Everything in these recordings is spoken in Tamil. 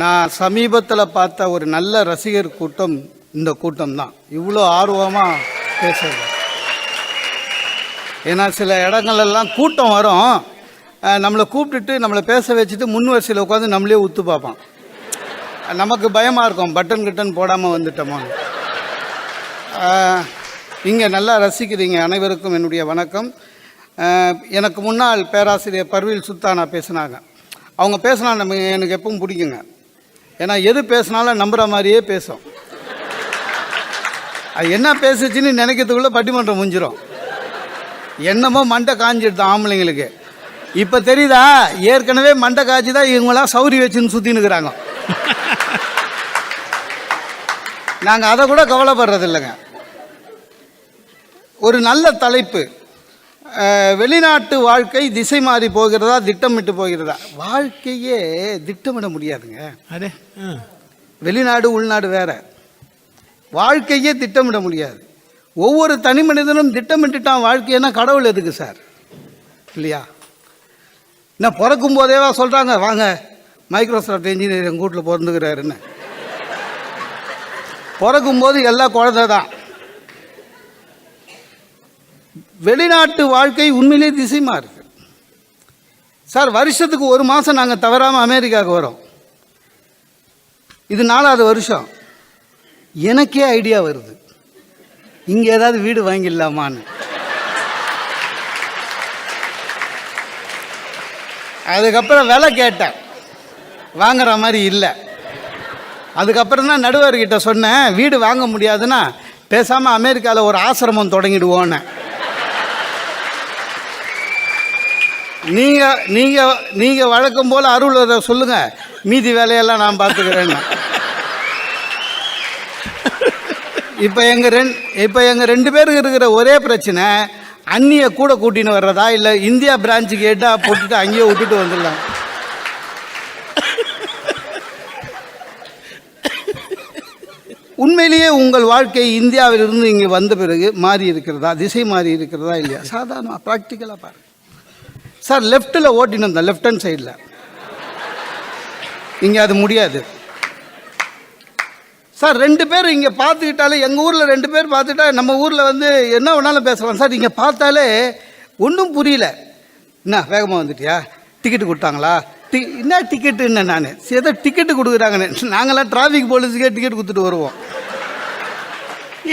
நான் சமீபத்தில் பார்த்த ஒரு நல்ல ரசிகர் கூட்டம் இந்த கூட்டம் தான் இவ்வளோ ஆர்வமாக பேசுறது. ஏன்னா சில இடங்கள்லாம் கூட்டம் வரும். நம்மளை கூப்பிட்டுட்டு நம்மளை பேச வச்சுட்டு முன் வரிசையில் உட்காந்து நம்மளே உத்து பார்ப்பான். நமக்கு பயமாக இருக்கும். பட்டன் கிட்டன் போடாமல் வந்துட்டோமோ. இங்கே நல்லா ரசிக்கிறீங்க அனைவருக்கும் என்னுடைய வணக்கம். எனக்கு முன்னால் பேராசிரியர் பர்வீல் சுல்தானா பேசினாங்க. அவங்க பேசினா நம்ம எனக்கு எப்பவும் பிடிக்குங்க. ஏன்னா எது பேசினாலும் நம்புகிற மாதிரியே பேசும். அது என்ன பேசுச்சுன்னு நினைக்கிறதுக்குள்ளே பட்டிமன்றம் முடிஞ்சிடும் என்னமோ மண்டை காஞ்சிடுது ஆம்பளைங்களுக்கு. இப்போ தெரியுதா? ஏற்கனவே மண்டை காய்ச்சி தான் இவங்களாம் சௌரி வச்சுன்னு சுற்றின்னு இருக்கிறாங்க. நாங்கள் அதை கூட கவலைப்படுறது இல்லைங்க ஒரு நல்ல தலைப்பு. வெளிநாட்டு வாழ்க்கை திசை மாறி போகிறதா திட்டமிட்டு போகிறதா? வாழ்க்கையே திட்டமிட முடியாதுங்க. அடே வெளிநாடு உள்நாடு வேற. வாழ்க்கையே திட்டமிட முடியாது. ஒவ்வொரு தனி மனிதனும் திட்டமிட்டுட்டான் வாழ்க்கைன்னா கடவுள் எதுக்கு சார்? இல்லையா? என்ன பிறக்கும் போதேவா சொல்கிறாங்க வாங்க மைக்ரோசாஃப்ட் இன்ஜினியர் எங்கள் வீட்டில் பிறந்துக்கிறாருன்னு. பிறக்கும் போது எல்லா குழந்தை தான் வெளிநாட்டு வாழ்க்கை உண்மையிலே திசை இருக்குது சார் வருஷத்துக்கு ஒரு மாதம் நாங்கள் தவறாமல் அமெரிக்காவுக்கு வரோம். இது நாலாவது வருஷம். எனக்கே ஐடியா வருது. இங்கே ஏதாவது வீடு வாங்கிடலாமான்னு. அதுக்கப்புறம் விலை கேட்டேன். வாங்குற மாதிரி இல்லை. அதுக்கப்புறம் தான் நடுவர்கிட்ட சொன்னேன் வீடு வாங்க முடியாதுன்னா பேசாமல் அமெரிக்காவில் ஒரு ஆசிரமம் தொடங்கிடுவோன்னு. நீங்கள் நீங்கள் நீங்கள் வழக்கம் போல் அருள் சொல்லுங்கள் மீதி வேலையெல்லாம் நான் பார்த்துக்கிறேன்னு. இப்போ எங்கள் ரெண் இப்போ எங்கள் ரெண்டு பேருக்கு இருக்கிற ஒரே பிரச்சனை அந்நியை கூட கூட்டின்னு வர்றதா? இல்லை இந்தியா பிரான்ச்சுக்கு கேட்டால் போட்டுட்டு அங்கேயே விட்டுட்டு வந்துடலாம். உண்மையிலேயே உங்கள் வாழ்க்கை இந்தியாவிலிருந்து இங்கே வந்த பிறகு மாறி இருக்கிறதா? திசை மாறி இருக்கிறதா இல்லையா? சாதாரணமாக ப்ராக்டிக்கலாக பாருங்கள் சார் லெஃப்ட்டில் ஓட்டின்னு வந்தேன் லெஃப்ட் ஹேண்ட் சைடில் இங்கே அது முடியாது. சார் ரெண்டு பேர் இங்கே பார்த்துக்கிட்டாலே எங்கள் ஊரில் ரெண்டு பேர் பார்த்துட்டா நம்ம ஊரில் வந்து என்ன வேணாலும் பேசலாம். சார் இங்கே பார்த்தாலே ஒன்றும் புரியல. என்ன வேகமாக வந்துட்டியா? டிக்கெட்டு கொடுத்தாங்களா? டி என்ன டிக்கெட்டுன்னு நான்? ஏதோ டிக்கெட்டு கொடுக்குறாங்கன்னு. நாங்களாம் டிராஃபிக் போலீஸுக்கே டிக்கெட் கொடுத்துட்டு வருவோம்.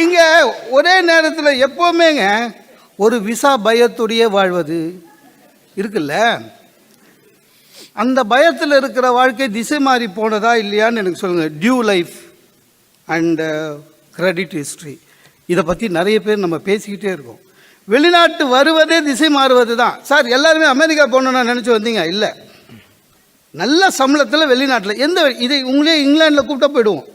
இங்கே ஒரே நேரத்தில் எப்போவுமேங்க ஒரு விசா பயத்துடைய வாழ்வது. இருக்குல்ல? அந்த பயத்தில் இருக்கிற வாழ்க்கை திசை மாறி போனதா இல்லையான்னு எனக்கு சொல்லுங்கள் due life and credit history இதை பற்றி நிறைய பேர் நம்ம பேசிக்கிட்டே இருக்கோம். வெளிநாட்டு வருவதே திசை மாறுவது தான் சார் எல்லாருமே அமெரிக்கா போகணுன்னு நினச்சி வந்தீங்க? இல்லை. நல்ல சம்பளத்தில் வெளிநாட்டில் எந்த இதை உங்களே இங்கிலாண்டில் கூப்பிட்டா போயிடுவோம்.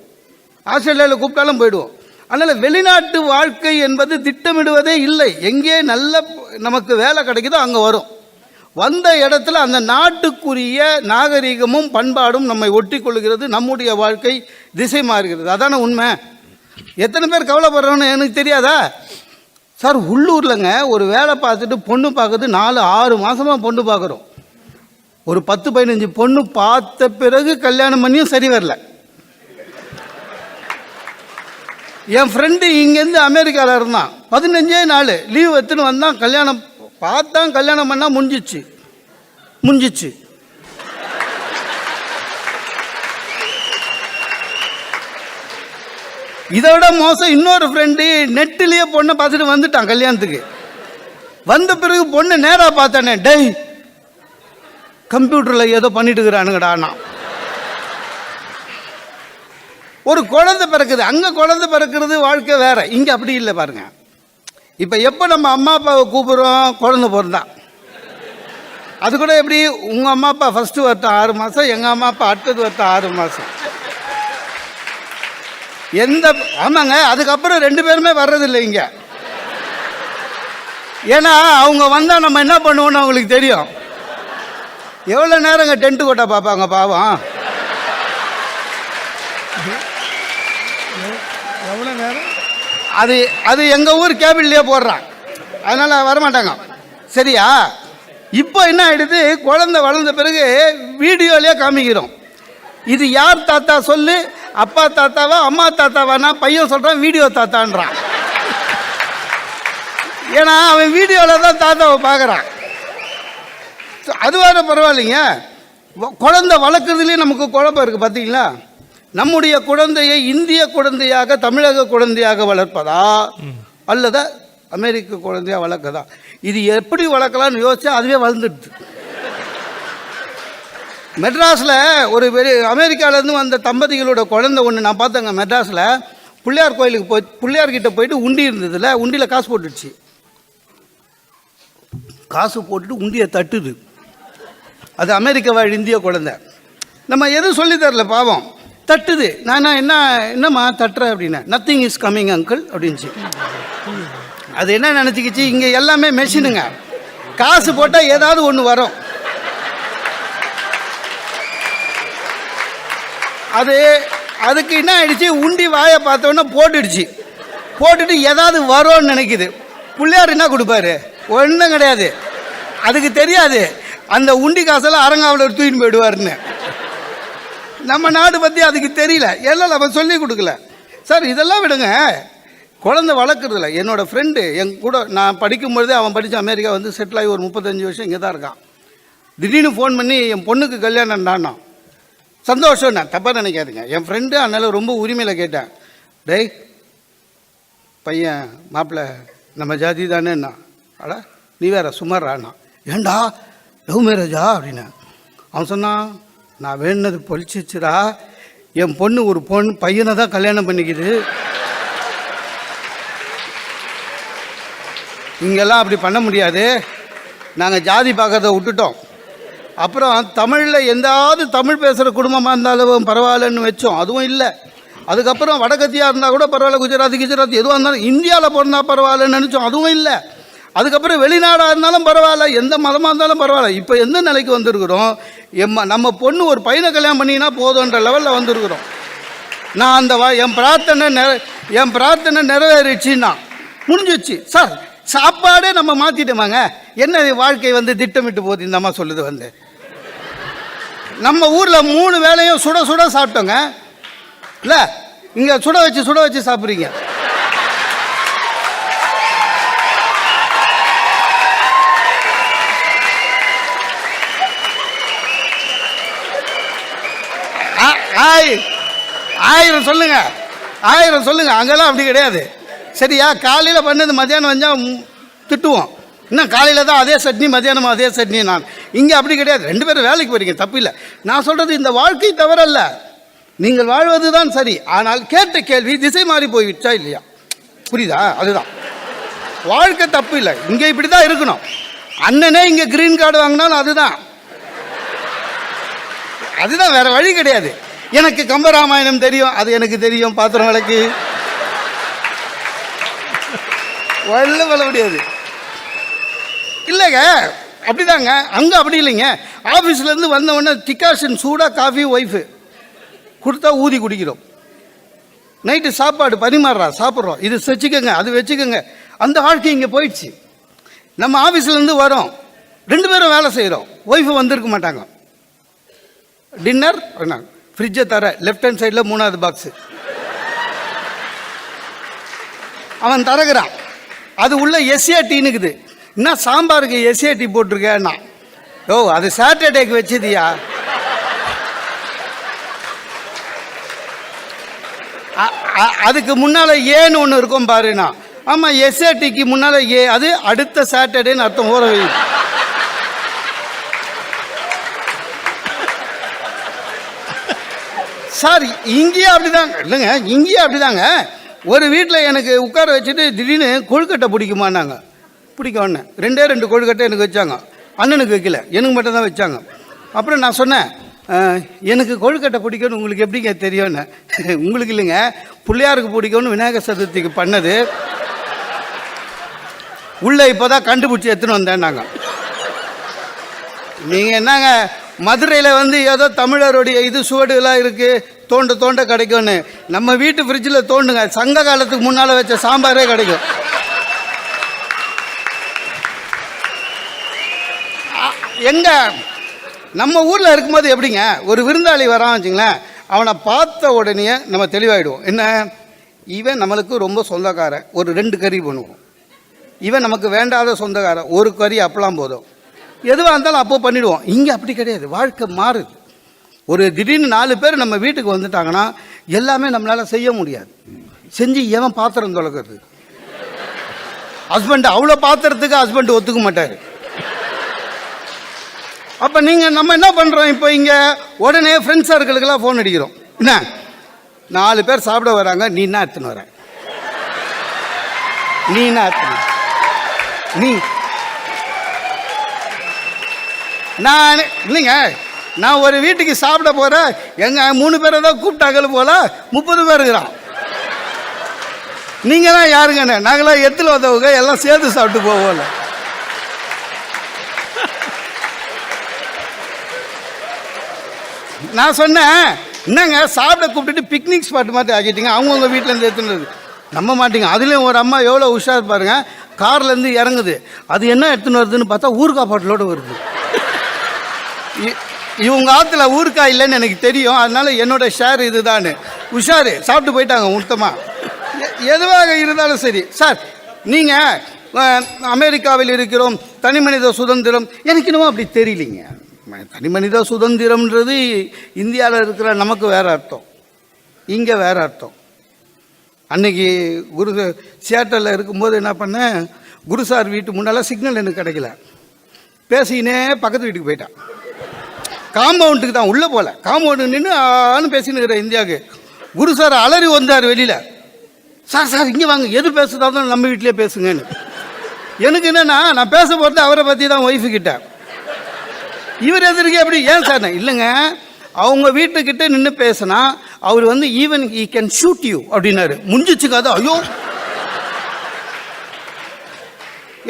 ஆஸ்திரேலியாவில் கூப்பிட்டாலும் போயிடுவோம். அதனால் வெளிநாட்டு வாழ்க்கை என்பது திட்டமிடுவதே இல்லை. எங்கே நல்ல நமக்கு வேலை கிடைக்குதோ அங்கே வரும். வந்த இடத்துல அந்த நாட்டுக்குரிய நாகரிகமும் பண்பாடும் நம்மை ஒட்டி கொள்கிறது நம்முடைய வாழ்க்கை திசை மாறுகிறது. அதானே உண்மை? எத்தனை பேர் கவலைப்படுறோன்னு எனக்கு தெரியாதா? சார் உள்ளூர்லங்க ஒரு வேலை பார்த்துட்டு பொண்ணு பார்க்குறது நாலு ஆறு மாதமாக பொண்ணு பார்க்குறோம். ஒரு பத்து பதினஞ்சு பொண்ணு பார்த்த பிறகு கல்யாணம் பண்ணியும் சரி வரல. என் ஃப்ரெண்டு இங்கேருந்து அமெரிக்காவில் இருந்தான். பதினஞ்சே நாள். லீவ் எடுத்துன்னு வந்தான். கல்யாணம் பார்த்தான் கல்யாணம் பண்ணால் முடிஞ்சிச்சு. முடிஞ்சிச்சு. இதை விட மோசம் இன்னொரு ஃப்ரெண்டு நெட்டிலேயே பொண்ணை பார்த்துட்டு வந்துட்டான் கல்யாணத்துக்கு. வந்த பிறகு பொண்ணு நேராக பார்த்தானே டெய் கம்ப்யூட்டரில் ஏதோ பண்ணிட்டு இருக்கிறானுங்கடா நான் ஒரு குழந்தை பிறக்குது அங்கே குழந்தை பிறக்கிறது வாழ்க்கை வேற இங்கே அப்படி இல்லை பாருங்கள் இப்போ எப்போ நம்ம அம்மா அப்பாவை கூப்பிடுறோம்? குழந்தை பிறந்தா. அது கூட எப்படி? உங்கள் அம்மா அப்பா ஃபஸ்ட்டு வருத்தம் ஆறு மாதம் எங்கள் அம்மா அப்பா அடுத்தது வருத்தம் ஆறு மாதம் எந்த ஆமாங்க அதுக்கப்புறம் ரெண்டு பேருமே வர்றதில்லை இங்கே. ஏன்னா அவங்க வந்தால் நம்ம என்ன பண்ணுவோம்னு அவங்களுக்கு தெரியும். எவ்வளோ நேரங்க டென்ட்டு கொட்டா பார்ப்பாங்க பாவம் எவ்வளோ நேரம் அது அது எங்கள் ஊர் கேபிள்லேயே போடுறான். அதனால் வரமாட்டாங்க. சரியா? இப்போ என்ன ஆகிடுது குழந்தை வளர்ந்த பிறகு வீடியோலேயே காமிக்கிறோம். இது யார் தாத்தா சொல்லு? அப்பா தாத்தாவா அம்மா தாத்தாவானா? பையன் சொல்கிறான் வீடியோ தாத்தான்றான். ஏன்னா அவன் வீடியோவில் தான் தாத்தாவை பார்க்குறான். அது வேற பரவாயில்லைங்க. குழந்தை வளர்க்குறதுலேயே நமக்கு குழப்பம் இருக்குது பார்த்தீங்களா நம்முடைய குழந்தையை இந்திய குழந்தையாக தமிழக குழந்தையாக வளர்ப்பதா? அல்லது அமெரிக்க குழந்தையாக வளர்க்கதா? இது எப்படி வளர்க்கலாம்னு யோசிச்சா அதுவே வளர்ந்துடுது. மெட்ராஸில் ஒரு பெரிய அமெரிக்காவிலேருந்து வந்த தம்பதிகளோட குழந்தை ஒன்று நான் பார்த்தேங்க மெட்ராஸில். பிள்ளையார் கோயிலுக்கு போய் பிள்ளையார்கிட்ட போயிட்டு உண்டி இருந்ததில்ல உண்டியில் காசு போட்டுடுச்சு. காசு போட்டுட்டு உண்டியை தட்டுது. அது அமெரிக்க வாழ் இந்திய குழந்தை? நம்ம எதுவும் சொல்லித்தரல தரல பாவம். தட்டுது. நான் என்ன என்னம்மா தட்டுற அப்படின்னா நத்திங் இஸ் கம்மிங் அங்கிள் அப்படின்ச்சு அது என்ன நினச்சிக்கிச்சு? இங்கே எல்லாமே மெஷினுங்க காசு போட்டால் ஏதாவது ஒன்று வரும். அது அதுக்கு என்ன ஆயிடுச்சு? உண்டி வாயை பார்த்தோன்னே போட்டுடுச்சு. போட்டுட்டு ஏதாவது வரும்னு நினைக்குது. பிள்ளையார் என்ன கொடுப்பாரு? ஒன்றும் கிடையாது. அதுக்கு தெரியாது. அந்த உண்டி காசெல்லாம் அரங்காவில் தூக்கின்னு போயிடுவாருன்னு. நம்ம நாடு பற்றி அதுக்கு தெரியல. எல்லாம் நம்ம சொல்லி கொடுக்கல. சார் இதெல்லாம் விடுங்க. குழந்தை வளர்க்குறதில்ல என்னோட ஃப்ரெண்டு என் கூட நான் படிக்கும்பொழுதே அவன் படித்த அமெரிக்கா வந்து செட்டில் ஆகி ஒரு முப்பத்தஞ்சு வருஷம் இங்கே தான் இருக்கான். திடீர்னு ஃபோன் பண்ணி என் பொண்ணுக்கு கல்யாணம் தானா சந்தோஷம் நான் தப்பாக நினைக்காதுங்க. என் ஃப்ரெண்டு அதனால் ரொம்ப உரிமையில் கேட்டேன். டேய் பையன் மாப்பிள்ளை நம்ம ஜாதி தானேண்ணா அட நீ வேற சுமாராண்ணா ஏண்டா லவ் மேரேஜா அப்படின்னு அவன் சொன்னான் நான் வேணுனது பொழிச்சிச்சுடா. என் பொண்ணு ஒரு பொண்ணு பையனை தான் கல்யாணம் பண்ணிக்குது. இங்கெல்லாம் அப்படி பண்ண முடியாது. நாங்கள் ஜாதி பார்க்கறத விட்டுட்டோம். அப்புறம் தமிழில் எந்தாவது தமிழ் பேசுகிற குடும்பமாக இருந்தாலும் பரவாயில்லன்னு வச்சோம். அதுவும் இல்லை. அதுக்கப்புறம் வடகத்தியாக இருந்தால் கூட பரவாயில்ல குஜராத் குஜராத் எதுவாக இருந்தாலும் இந்தியாவில் பிறந்தா பரவாயில்லன்னு நினச்சோம். அதுவும் இல்லை. அதுக்கப்புறம் வெளிநாடாக இருந்தாலும் பரவாயில்ல எந்த மதமாக இருந்தாலும் பரவாயில்ல. இப்போ எந்த நிலைக்கு வந்திருக்கிறோம்? எம் நம்ம பொண்ணு ஒரு பையனை கல்யாணம் பண்ணினா போதுன்ற லெவலில் வந்திருக்கிறோம். நான் அந்த வா என் பிரார்த்தனை நிற என் பிரார்த்தனை நிறைவேறிச்சுன்னா முடிஞ்சிச்சு சார் சாப்பாடே நம்ம மாற்றிட்டோமாங்க என்ன இது வாழ்க்கை வந்து திட்டமிட்டு போகுது? இந்த அம்மா சொல்லுது வந்து. நம்ம ஊரில் மூணு வேலையும் சுட சுட சாப்பிட்டோங்க. இல்லை இங்கே சுட வச்சு சுட வச்சு சாப்பிட்றீங்க. ஆயிரம் சொல்லுங்க. ஆயிரம் சொல்லுங்க. அங்கெல்லாம் அப்படி கிடையாது. சரியா? காலையில் பண்ணது மத்தியானம் வந்தால் திட்டுவோம். இன்னும் காலையில் தான் அதே சட்னி மத்தியானம் அதே சட்னி நான். இங்கே அப்படி கிடையாது. ரெண்டு பேரும் வேலைக்கு போகிறீங்க தப்பு இல்லை. நான் சொல்கிறது இந்த வாழ்க்கை தவறல்ல. நீங்கள் வாழ்வது தான் சரி. ஆனால் கேட்ட கேள்வி திசை மாறி போய்விட்டா இல்லையா? புரியுதா? அதுதான். வாழ்க்கை தப்பு இல்லை. இங்கே இப்படி தான் இருக்கணும். அண்ணனே இங்கே க்ரீன் கார்டு வாங்கினாலும் அதுதான். அதுதான் வேற வழி கிடையாது. எனக்கு கம்பராமாயணம் தெரியும். அது எனக்கு தெரியும் பாத்திரம் விளக்கு வல்ல வர முடியாது. இல்லைங்க அப்படிதாங்க. அங்கே அப்படி இல்லைங்க. ஆஃபீஸ்லேருந்து வந்த உடனே டிகாஷன் சூடாக காஃபி ஒய்ஃபு. கொடுத்தா ஊதி குடிக்கிறோம். நைட்டு சாப்பாடு பரிமாறுறா சாப்பிட்றோம். இது வச்சுக்கோங்க அது வச்சுக்கோங்க. அந்த வாழ்க்கை இங்கே போயிடுச்சு. நம்ம ஆஃபீஸ்லேருந்து வரோம். ரெண்டு பேரும் வேலை செய்கிறோம் ஒய்ஃபு வந்திருக்க மாட்டாங்க. டின்னர் ஃப்ரிட்ஜை தர லெஃப்ட் ஹேண்ட் சைடில் மூணாவது பாக்ஸு அவன் தரகுறான். அது உள்ள எஸ்ஏடின்னுக்குது என்ன சாம்பாருக்கு எஸ்ஏடி போட்டிருக்கேன்னா? ஓ அது சாட்டர்டேக்கு வச்சதியா? அதுக்கு முன்னால் ஏன்னு ஒன்று இருக்கும் பாருண்ணா. ஆமாம் எஸ்ஏடிக்கு முன்னால் ஏ அது அடுத்த சாட்டர்டேன்னு அர்த்தம் ஊற வைக்கும் சார் இங்கேயே அப்படிதாங்க. இல்லைங்க இங்கேயே அப்படிதாங்க. ஒரு வீட்டில் எனக்கு உட்கார வச்சுட்டு திடீர்னு கொழுக்கட்டை பிடிக்குமான்னாங்க. பிடிக்கும் அண்ணன் ரெண்டே ரெண்டு கொழுக்கட்டை எனக்கு வச்சாங்க. அண்ணனுக்கு வைக்கல. எனக்கு மட்டும் தான் வச்சாங்க. அப்புறம் நான் சொன்னேன் எனக்கு கொழுக்கட்டை பிடிக்கும்னு உங்களுக்கு எப்படிங்க தெரியும்னு? உங்களுக்கு இல்லைங்க. பிள்ளையாருக்கு பிடிக்கும்னு விநாயகர் சதுர்த்திக்கு பண்ணது. உள்ளே இப்போ தான் கண்டுபிடிச்சி எடுத்துன்னு வந்தேன் நாங்கள் நீங்கள் என்னங்க மதுரையில் வந்து ஏதோ தமிழருடைய இது சுவடுகளாக இருக்குது தோண்ட தோண்ட கிடைக்கும்னு. நம்ம வீட்டு ஃப்ரிட்ஜில் தோண்டுங்க. சங்க காலத்துக்கு முன்னால் வச்ச சாம்பாரே கிடைக்கும். எங்கே? நம்ம ஊரில் இருக்கும்போது எப்படிங்க? ஒரு விருந்தாளி வரான் வச்சுங்களேன். அவனை பார்த்த உடனே நம்ம தெளிவாயிடுவோம். என்ன? இவன் நம்மளுக்கு ரொம்ப சொந்தக்காரன். ஒரு ரெண்டு கறி பண்ணுவோம். இவன் நமக்கு வேண்டாத சொந்தக்காரன். ஒரு கறி அப்பெல்லாம் போதும். எதுவாக இருந்தாலும் அப்போ பண்ணிவிடுவோம் இங்கே அப்படி கிடையாது. வாழ்க்கை மாறுது. ஒரு திடீர்னு நாலு பேர் நம்ம வீட்டுக்கு வந்துட்டாங்கன்னா எல்லாமே நம்மளால் செய்ய முடியாது. செஞ்சு எவன் பாத்திரம் தொலைக்கிறது. ஹஸ்பண்ட் அவ்வளோ பாத்திரத்துக்கு ஹஸ்பண்ட் ஒத்துக்க மாட்டார். அப்போ நீங்கள் நம்ம என்ன பண்ணுறோம் இப்போ இங்கே? உடனே ஃப்ரெண்ட்ஸ் சர்க்கிளுக்கெல்லாம் ஃபோன் அடிக்கிறோம். என்ன? நாலு பேர் சாப்பிட வராங்க. நீ என்ன எடுத்துன்னு வர? நீ என்ன எடுத்துன்னு நீ நான் இல்லைங்க. நான் ஒரு வீட்டுக்கு சாப்பிட போகிறேன் எங்கள் மூணு பேரை தான் கூப்பிட்டாங்கன்னு போல முப்பது பேர் இருக்கிறான். நீங்கள் தான் யாருங்கண்ணே? நாங்களாம் எத்தில் வந்தவங்க எல்லாம் சேர்த்து சாப்பிட்டு போவோம்ல. நான் சொன்னேன் என்னங்க சாப்பிட கூப்பிட்டுட்டு பிக்னிக் ஸ்பாட் மாதிரி ஆக்கிட்டீங்க அவங்கவுங்க வீட்டிலேருந்து எடுத்துனது நம்ப மாட்டீங்க. அதுலேயும் ஒரு அம்மா எவ்வளோ உஷார் பாருங்க கார்லேருந்து இறங்குது. அது என்ன எடுத்துன்னு வருதுன்னு பார்த்தா ஊறுகாய் பாட்டிலோடு வருது. இவங்க ஆற்றுல ஊறுகாய் இல்லைன்னு எனக்கு தெரியும். அதனால என்னோட ஷேர் இதுதான் உஷாரு சாப்பிட்டு போயிட்டாங்க மொத்தமாக எதுவாக இருந்தாலும் சரி. சார் நீங்கள் அமெரிக்காவில் இருக்கிறோம் தனி மனித சுதந்திரம். எனக்கு இன்னமும் அப்படி தெரியலிங்க. தனி மனித சுதந்திரம்ன்றது இந்தியாவில் இருக்கிற நமக்கு வேறு அர்த்தம். இங்கே வேறு அர்த்தம். அன்னைக்கு குரு சியாட்டலில் இருக்கும்போது என்ன பண்ணேன் குரு சார் வீட்டு முன்னால் சிக்னல் எனக்கு கிடைக்கல. பேசினே பக்கத்து வீட்டுக்கு போயிட்டான். காம்பவுண்டுக்கு தான் உள்ளே போகல காம்பவுண்டு நின்று ஆன்னு பேசின்னு இருக்கிற இந்தியாவுக்கு. குரு சார் அலறி வந்தார் வெளியில். சார் சார் இங்கே வாங்க. எது பேசுதாலும் நம்ம வீட்டிலே பேசுங்கன்னு. எனக்கு என்னென்னா நான் பேச போகிறது அவரை பற்றி தான் ஒய்ஃபு கிட்ட. இவர் எதிர்க்கு எப்படி? ஏன் சார் நான் இல்லைங்க. அவங்க வீட்டுக்கிட்ட நின்று பேசினா அவர் வந்து even he can shoot you அப்படின்னாரு. முடிஞ்சிச்சுக்காத ஐயோ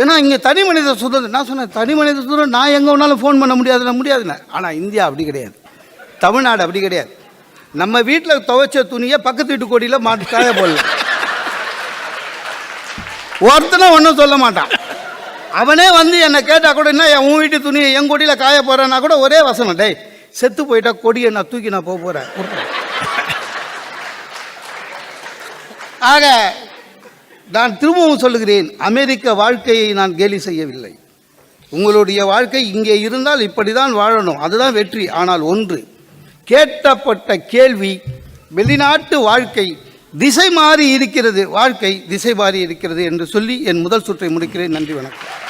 ஏன்னா இங்கே தனி மனித சுதந்திரம் நான் சொன்னேன் தனி மனித சுதந்திரம் நான் எங்கே வேணாலும் ஃபோன் பண்ண முடியாதுன்னா முடியாதுண்ணே ஆனால் இந்தியா அப்படி கிடையாது. தமிழ்நாடு அப்படி கிடையாது. நம்ம வீட்டில் துவைச்ச துணியை பக்கத்து வீட்டு கொடியில் மாட்டு காய போடலாம் ஒருத்தனும் ஒன்றும் சொல்ல மாட்டான். அவனே வந்து என்னை கேட்டால் கூட என்ன என் உன் வீட்டு துணியை என் கொடியில் காய போகிறேன்னா கூட ஒரே வசனம் டேய் செத்து போயிட்டா கொடியை நான் தூக்கி நான் போக போகிறேன் ஆக நான் திரும்பவும் சொல்லுகிறேன் அமெரிக்க வாழ்க்கையை நான் கேலி செய்யவில்லை. உங்களுடைய வாழ்க்கை இங்கே இருந்தால் இப்படி தான் வாழணும் அதுதான் வெற்றி. ஆனால் ஒன்று கேட்டப்பட்ட கேள்வி வெளிநாட்டு வாழ்க்கை திசை மாறி இருக்கிறது வாழ்க்கை திசை மாறி இருக்கிறது என்று சொல்லி என் முதல் சுற்றை முடிக்கிறேன். நன்றி வணக்கம்.